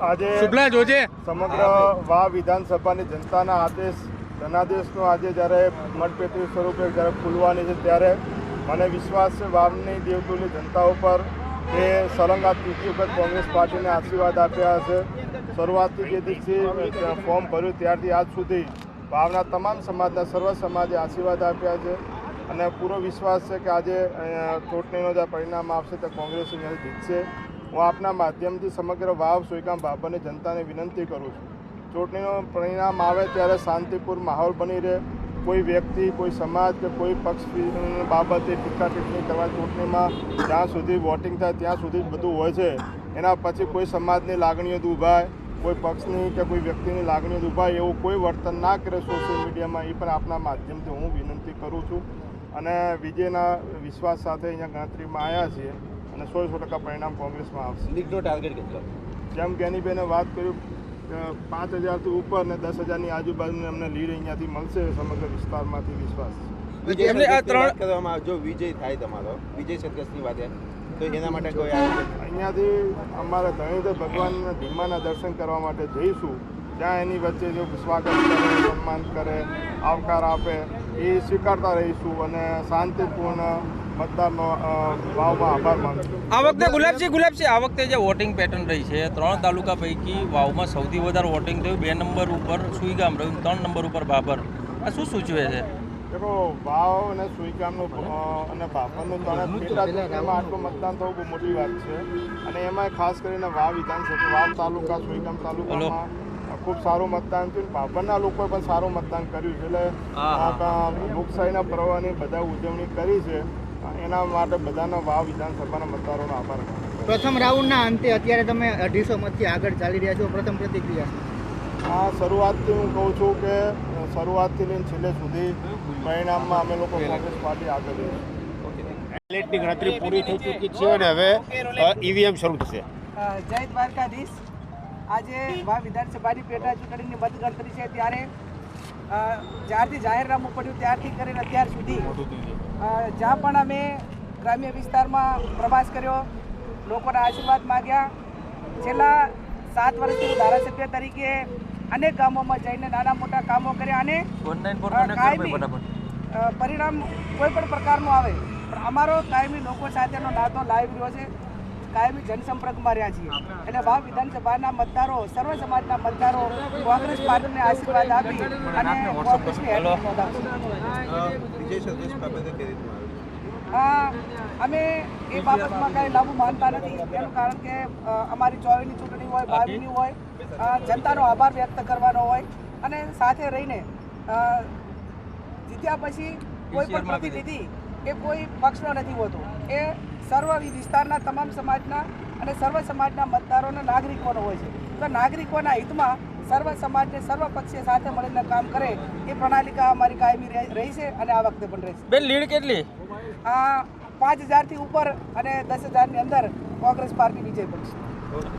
આજે શુક્લા જોજે. સમગ્ર વા વિધાનસભાની જનતાના આદેશ જનાદેશનો આજે જ્યારે મતપેટી સ્વરૂપે જ્યારે ખુલવાની છે ત્યારે મને વિશ્વાસ છે વાવની દેવતુલી જનતા ઉપર એ સળંગ આ ત્રીજી વખત કોંગ્રેસ પાર્ટીને આશીર્વાદ આપ્યા હશે. શરૂઆતથી જે દિવસથી ફોર્મ ભર્યું ત્યારથી આજ સુધી વાવના તમામ સમાજના સર્વ સમાજે આશીર્વાદ આપ્યા છે અને પૂરો વિશ્વાસ છે કે આજે અહીંયા ચૂંટણીનો જે પરિણામ આવશે તે કોંગ્રેસ જીતશે. હું આપના માધ્યમથી સમગ્ર વાવ સુઈકામ બાબરની જનતાને વિનંતી કરું છું. ચૂંટણીનું પરિણામ આવે ત્યારે શાંતિપૂર્ણ માહોલ બની રહે. કોઈ વ્યક્તિ, કોઈ સમાજ કે કોઈ પક્ષ બાબતે ટીકા ટિપ્પણી કરવા ચૂંટણીમાં જ્યાં સુધી વોટિંગ થાય ત્યાં સુધી જ બધું હોય છે. એના પછી કોઈ સમાજની લાગણીઓ દુભાય કોઈ પક્ષની કે કોઈ વ્યક્તિની લાગણીઓ દુભાય એવું કોઈ વર્તન ના કરે સોશિયલ મીડિયામાં, એ પણ આપના માધ્યમથી હું વિનંતી કરું છું. અને વિજયના વિશ્વાસ સાથે અહીંયા ગણતરીમાં આવ્યા છીએ. અને સો સો ટકા પરિણામ કોંગ્રેસમાં આવશે. લીગનો ટાર્ગેટ કેટલો? જેમ જ્ઞાનીબેને વાત કર્યું કે પાંચ હજારથી ઉપર ને દસ હજારની આજુબાજુ અમને લીડ અહીંયાથી મળશે સમગ્ર વિસ્તારમાંથી વિશ્વાસ એમને આ ત્રણ- કરવામાં આવે જો વિજય થાય તમારો. વિજય સંઘર્ષની વાત તો એના માટે કોઈ અહીંયાથી અમારે ધણીધર ભગવાનના ધીમાના દર્શન કરવા માટે જઈશું. ત્યાં એની વચ્ચે જો સ્વાગત કરે સન્માન કરે આવકાર આપે એ સ્વીકારતા રહીશું અને શાંતિપૂર્ણ મતદારનો વાવમાં આભાર માનું આ વખતે ગુલાબસિંહ ગુલાબસિંહ આ વખતે જે વોટિંગ પેટર્ન રહી છે ત્રણ તાલુકા પૈકી વાવમાં સૌથી વધારે વોટિંગ થયું. બે નંબર ઉપર સુઈગામ રહ્યું ત્રણ નંબર ઉપર બાબર. આ શું સૂચવે છે? દેખો વાવ અને સુઈગામનું અને બાપરનું ત્રણે પેટા એમાં આટલું મતદાન થવું બહુ મોટી વાત છે. અને એમાં ખાસ કરીને વાવ વિધાનસભા વાવ તાલુકા સુઈગામ તાલુકામાં ખૂબ સારું મતદાન થયું. ભાભરના લોકોએ પણ સારું મતદાન કર્યું છે. એટલે લોકશાહીના પર્વની બધા ઉજવણી કરી છે. એના માટે બધાના વાવ વિધાનસભાના મતદારોનો આભાર. પ્રથમ રાઉન્ડના અંતે અત્યારે તમે અઢીસો મતથી આગળ ચાલી રહ્યા છો. પ્રથમ પ્રતિક્રિયા આ શરૂઆતથી હું કહું છું કે શરૂઆતથી લઈને છેલ્લે સુધી પરિણામમાં અમે લોકો કોંગ્રેસ પાર્ટી આગળ બેલેટની ગણતરી પૂરી થઈ ચૂકી છે અને હવે ઈવીએમ શરૂ થશે. જય દ્વારકાધીશ. આજે વા વિધાનસભાની પેટા ચૂંટણીની મતગણતરી છે. ત્યારે જ્યારથી જાહેરનામું પડ્યું ત્યારથી કરીને અત્યાર સુધી જ્યાં પણ અમે ગ્રામ્ય વિસ્તારમાં પ્રવાસ કર્યો લોકોના આશીર્વાદ માગ્યા. છેલ્લા સાત વર્ષથી હું ધારાસભ્ય તરીકે અનેક ગામોમાં જઈને નાના મોટા કામો કર્યા અને પરિણામ કોઈ પણ પ્રકારનું આવે. પણ અમારો કાયમી લોકો સાથેનો નાતો લાવી રહ્યો છે. કાયમી જનસંપર્કમાં રહ્યા છીએ. એટલે વાવ વિધાનસભાના મતદારો સર્વ સમાજના મતદારો કોંગ્રેસ પાર્ટીને આશીર્વાદ આપી અને કોંગ્રેસની અમે એ બાબતમાં કાંઈ લાભ માનતા નથી. એનું કારણ કે અમારી ચોવીની ચૂંટણી હોય બાવીની હોય જનતાનો આભાર વ્યક્ત કરવાનો હોય અને સાથે રહીને જીત્યા પછી કોઈ પણ પ્રતિનિધિ એ કોઈ પક્ષનો નથી હોતો. એ સર્વ વિસ્તારના તમામ સમાજના અને સર્વ સમાજના મતદારોના નાગરિકોનો હોય છે. તો નાગરિકોના હિતમાં સર્વ સમાજને સર્વ પક્ષે સાથે મળીને કામ કરે એ પ્રણાલિકા અમારી કાયમી રહે- રહી છે અને આ વખતે પણ રહેશે બેન લીડ કેટલી? આ પાંચ હજારથી ઉપર અને દસ હજારની અંદર કોંગ્રેસ પાર્ટી વિજય બનશે.